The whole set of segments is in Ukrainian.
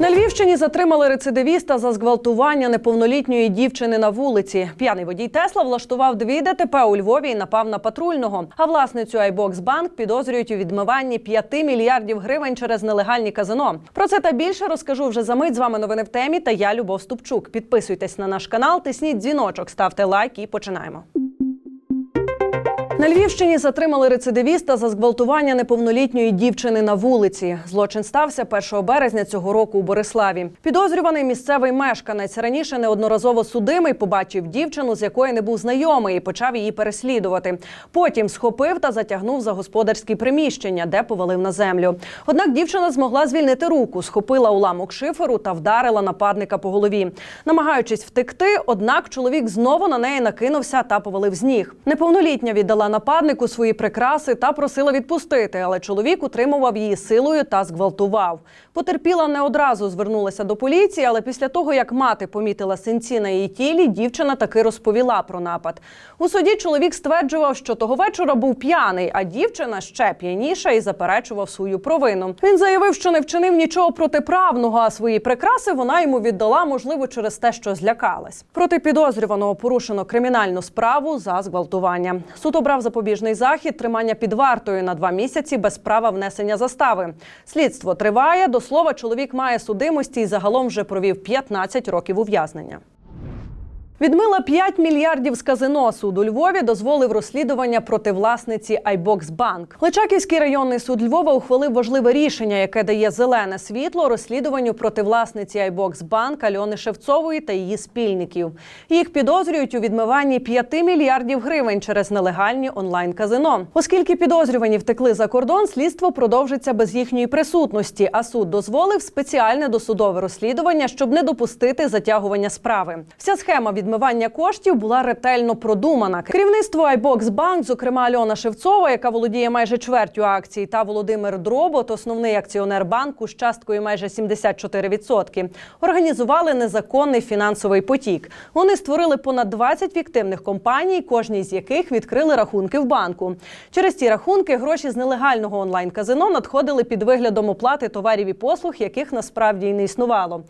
На Львівщині затримали рецидивіста за зґвалтування неповнолітньої дівчини на вулиці. П'яний водій Тесла влаштував дві ДТП у Львові і напав на патрульного. А власницю iBox Bank підозрюють у відмиванні 5 мільярдів гривень через нелегальні казино. Про це та більше розкажу вже за мить. З вами новини в темі. Та я Любов Ступчук. Підписуйтесь на наш канал, тисніть дзвіночок, ставте лайк і починаємо. На Львівщині затримали рецидивіста за зґвалтування неповнолітньої дівчини на вулиці. Злочин стався 1 березня цього року у Бориславі. Підозрюваний місцевий мешканець раніше неодноразово судимий побачив дівчину, з якої не був знайомий, і почав її переслідувати. Потім схопив та затягнув за господарські приміщення, де повалив на землю. Однак дівчина змогла звільнити руку, схопила уламок шиферу та вдарила нападника по голові. Намагаючись втекти, однак чоловік знову на неї накинувся та повалив з ніг. Неповнолітня віддала нападнику свої прикраси та просила відпустити, але чоловік утримував її силою та зґвалтував. Потерпіла не одразу звернулася до поліції, але після того, як мати помітила синці на її тілі, дівчина таки розповіла про напад. У суді чоловік стверджував, що того вечора був п'яний, а дівчина ще п'яніша і заперечував свою провину. Він заявив, що не вчинив нічого протиправного, а свої прикраси вона йому віддала, можливо, через те, що злякалась. Проти підозрюваного порушено кримінальну справу за зґвалтування. Суд обрав запобіжний захід тримання під вартою на два місяці без права внесення застави. Слідство триває. До слова, чоловік має судимості і загалом вже провів 15 років ув'язнення. Відмила 5 мільярдів з казино. Суд у Львові дозволив розслідування проти власниці Bank. Личаківський районний суд Львова ухвалив важливе рішення, яке дає зелене світло розслідуванню проти власниці Bank Альони Шевцової та її спільників. Їх підозрюють у відмиванні 5 мільярдів гривень через нелегальні онлайн-казино. Оскільки підозрювані втекли за кордон, слідство продовжиться без їхньої присутності. А суд дозволив спеціальне досудове розслідування, щоб не допустити затягування справи. Вся схема відмивання коштів була ретельно продумана. Керівництво iBox Bank, зокрема Альона Шевцова, яка володіє майже чвертю акцій, та Володимир Дробот, основний акціонер банку з часткою майже 74%, організували незаконний фінансовий потік. Вони створили понад 20 фіктивних компаній, кожній з яких відкрили рахунки в банку. Через ці рахунки гроші з нелегального онлайн-казино надходили під виглядом оплати товарів і послуг, яких насправді й не існувало.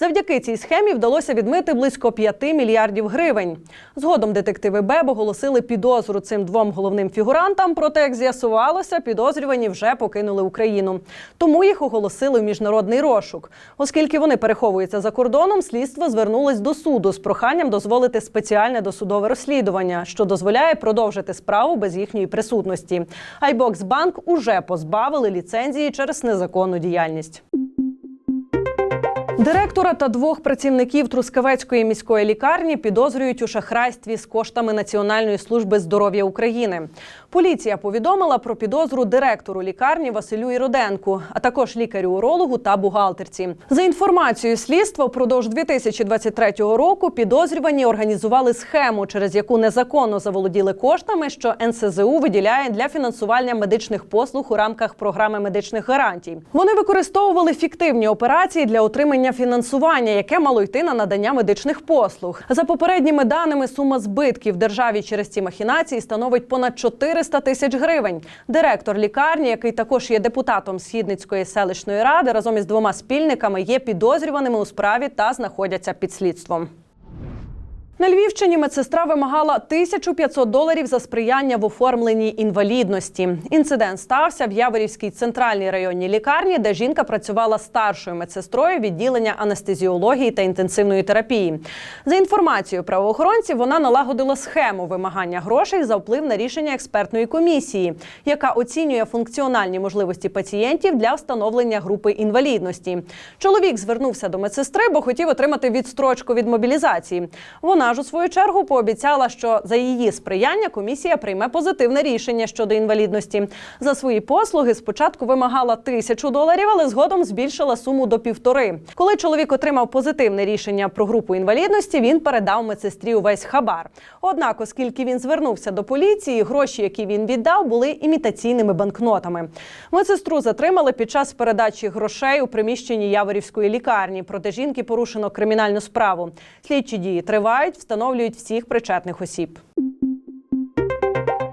Завдяки цій схемі вдалося відмити близько 5 мільярдів гривень. Згодом детективи БЕБ оголосили підозру цим двом головним фігурантам. Проте, як з'ясувалося, підозрювані вже покинули Україну. Тому їх оголосили в міжнародний розшук. Оскільки вони переховуються за кордоном, слідство звернулось до суду з проханням дозволити спеціальне досудове розслідування, що дозволяє продовжити справу без їхньої присутності. Bank уже позбавили ліцензії через незаконну діяльність. Директора та двох працівників Трускавецької міської лікарні підозрюють у шахрайстві з коштами Національної служби здоров'я України. Поліція повідомила про підозру директору лікарні Василю Іроденку, а також лікарю-урологу та бухгалтерці. За інформацією слідства, впродовж 2023 року підозрювані організували схему, через яку незаконно заволоділи коштами, що НСЗУ виділяє для фінансування медичних послуг у рамках програми медичних гарантій. Вони використовували фіктивні операції для отримання фінансування, яке мало йти на надання медичних послуг. За попередніми даними, сума збитків державі через ці махінації становить понад 400 тисяч гривень. Директор лікарні, який також є депутатом Східницької селищної ради, разом із двома спільниками є підозрюваними у справі та знаходяться під слідством. На Львівщині медсестра вимагала 1500 доларів за сприяння в оформленні інвалідності. Інцидент стався в Яворівській центральній районній лікарні, де жінка працювала старшою медсестрою відділення анестезіології та інтенсивної терапії. За інформацією правоохоронців, вона налагодила схему вимагання грошей за вплив на рішення експертної комісії, яка оцінює функціональні можливості пацієнтів для встановлення групи інвалідності. Чоловік звернувся до медсестри, бо хотів отримати відстрочку від мобілізації. Вона ж у свою чергу пообіцяла, що за її сприяння комісія прийме позитивне рішення щодо інвалідності. За свої послуги спочатку вимагала тисячу доларів, але згодом збільшила суму до півтори. Коли чоловік отримав позитивне рішення про групу інвалідності, він передав медсестрі увесь хабар. Однак, оскільки він звернувся до поліції, гроші, які він віддав, були імітаційними банкнотами. Медсестру затримали під час передачі грошей у приміщенні Яворівської лікарні. Проти жінки порушено кримінальну справу. Слідчі дії тривають, встановлюють всіх причетних осіб.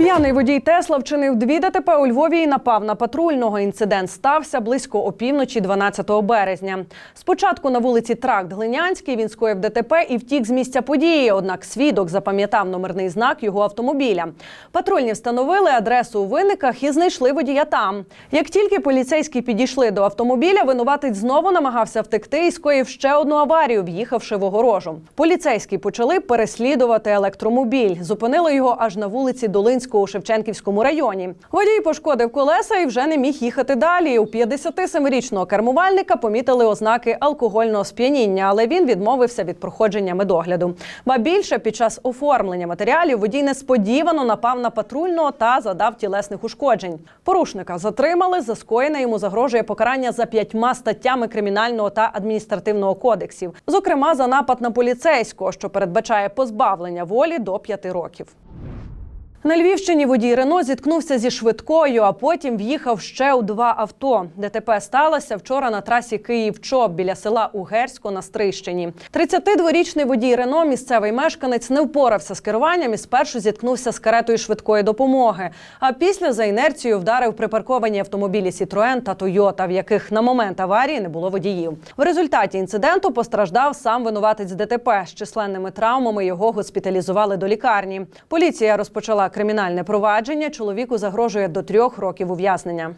П'яний водій Тесла вчинив дві ДТП у Львові і напав на патрульного. Інцидент стався близько опівночі 12 березня. Спочатку на вулиці Тракт Глинянський він скоїв ДТП і втік з місця події. Однак свідок запам'ятав номерний знак його автомобіля. Патрульні встановили адресу у винниках і знайшли водія там. Як тільки поліцейські підійшли до автомобіля, винуватець знову намагався втекти і скоїв ще одну аварію, в'їхавши в огорожу. Поліцейські почали переслідувати електромобіль. Зупинили його аж на вулиці Долинського у Шевченківському районі. Водій пошкодив колеса і вже не міг їхати далі. У 57-річного кермувальника помітили ознаки алкогольного сп'яніння, але він відмовився від проходження медогляду. Ба більше під час оформлення матеріалів водій несподівано напав на патрульного та задав тілесних ушкоджень. Порушника затримали. За скоєне йому загрожує покарання за п'ятьма статтями кримінального та адміністративного кодексів, зокрема за напад на поліцейського, що передбачає позбавлення волі до п'яти років. На Львівщині водій Рено зіткнувся зі швидкою, а потім в'їхав ще у два авто. ДТП сталося вчора на трасі Київ-Чоп біля села Угерсько на Стрищині. 32-річний водій Рено, місцевий мешканець, не впорався з керуванням і спершу зіткнувся з каретою швидкої допомоги. А після за інерцією вдарив припарковані автомобілі Сітроен та Тойота, в яких на момент аварії не було водіїв. В результаті інциденту постраждав сам винуватець ДТП. З численними травмами його госпіталізували до лікарні. Поліція розпочала кримінальне провадження. Чоловіку загрожує до трьох років ув'язнення.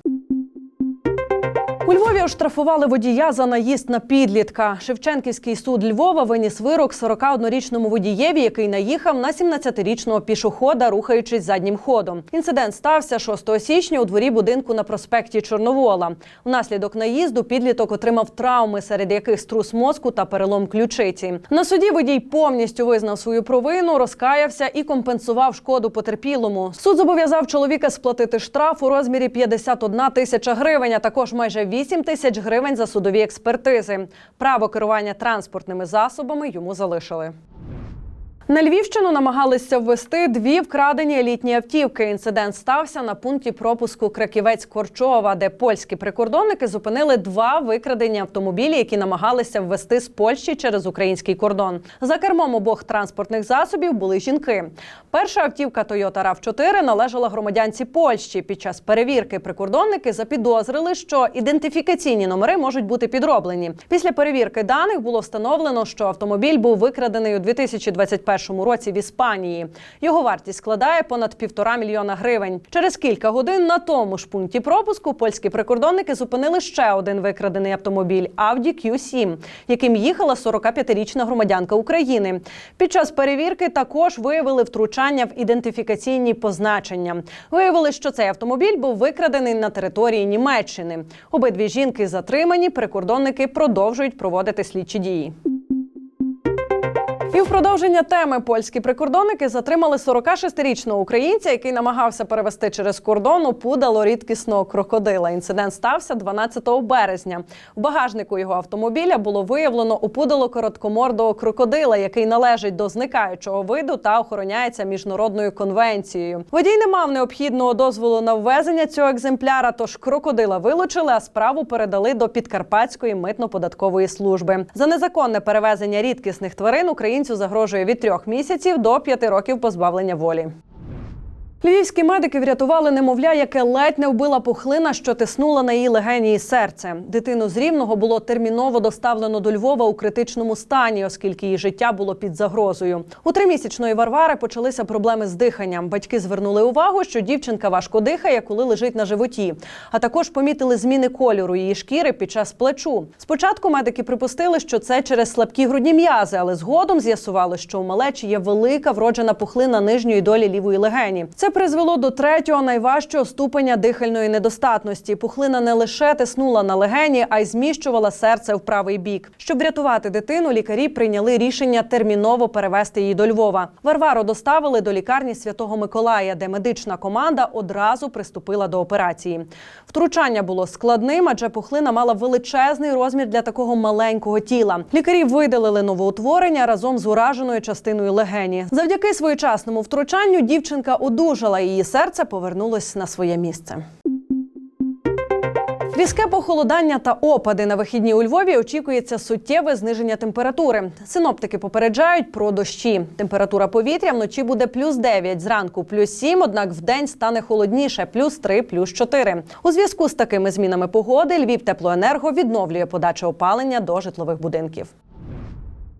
У Львові оштрафували водія за наїзд на підлітка. Шевченківський суд Львова виніс вирок 41-річному водієві, який наїхав на 17-річного пішохода, рухаючись заднім ходом. Інцидент стався 6 січня у дворі будинку на проспекті Чорновола. Внаслідок наїзду підліток отримав травми, серед яких струс мозку та перелом ключиці. На суді водій повністю визнав свою провину, розкаявся і компенсував шкоду потерпілому. Суд зобов'язав чоловіка сплатити штраф у розмірі 51 тисяча гривень, а також майже 8 тисяч гривень за судові експертизи. Право керування транспортними засобами йому залишили. На Львівщину намагалися ввести дві вкрадені елітні автівки. Інцидент стався на пункті пропуску Краківець Корчова, де польські прикордонники зупинили два викрадені автомобілі, які намагалися ввести з Польщі через український кордон. За кермом обох транспортних засобів були жінки. Перша автівка Toyota rav 4 належала громадянці Польщі. Під час перевірки прикордонники запідозрили, що ідентифікаційні номери можуть бути підроблені. Після перевірки даних було встановлено, що автомобіль був викрадений у 2021 році в Іспанії. Його вартість складає понад півтора мільйона гривень. Через кілька годин на тому ж пункті пропуску польські прикордонники зупинили ще один викрадений автомобіль Audi Q7, яким їхала 45-річна громадянка України. Під час перевірки також виявили втручання в ідентифікаційні позначення. Виявили, що цей автомобіль був викрадений на території Німеччини. Обидві жінки затримані. Прикордонники продовжують проводити слідчі дії. І в продовження теми польські прикордонники затримали 46-річного українця, який намагався перевести через кордон у пудало рідкісного крокодила. Інцидент стався 12 березня. В багажнику його автомобіля було виявлено опудало короткомордого крокодила, який належить до зникаючого виду та охороняється міжнародною конвенцією. Водій не мав необхідного дозволу на ввезення цього екземпляра, тож крокодила вилучили, а справу передали до підкарпатської митно-податкової служби. За незаконне перевезення рідкісних тварин українцю загрожує від трьох місяців до п'яти років позбавлення волі. Львівські медики врятували немовля, яке ледь не вбила пухлина, що тиснула на її легені і серце. Дитину з рівного було терміново доставлено до Львова у критичному стані, оскільки її життя було під загрозою. У тримісячної Варвари почалися проблеми з диханням. Батьки звернули увагу, що дівчинка важко дихає, коли лежить на животі. А також помітили зміни кольору її шкіри під час плечу. Спочатку медики припустили, що це через слабкі грудні м'язи, але згодом з'ясували, що у малечі є велика вроджена пухлина нижньої долі лівої легені. Це призвело до третього найважчого ступеня дихальної недостатності. Пухлина не лише тиснула на легені, а й зміщувала серце в правий бік. Щоб врятувати дитину, лікарі прийняли рішення терміново перевести її до Львова. Варвару доставили до лікарні Святого Миколая, де медична команда одразу приступила до операції. Втручання було складним, адже пухлина мала величезний розмір для такого маленького тіла. Лікарі видалили новоутворення разом з ураженою частиною легені. Завдяки своєчасному втручанню дівчинка одужала. Її серце повернулось на своє місце. Різке похолодання та опади на вихідні у Львові очікується суттєве зниження температури. Синоптики попереджають про дощі. Температура повітря вночі буде плюс 9, зранку плюс 7, однак вдень стане холодніше плюс 3, плюс 4. У зв'язку з такими змінами погоди Львів теплоенерго відновлює подачу опалення до житлових будинків.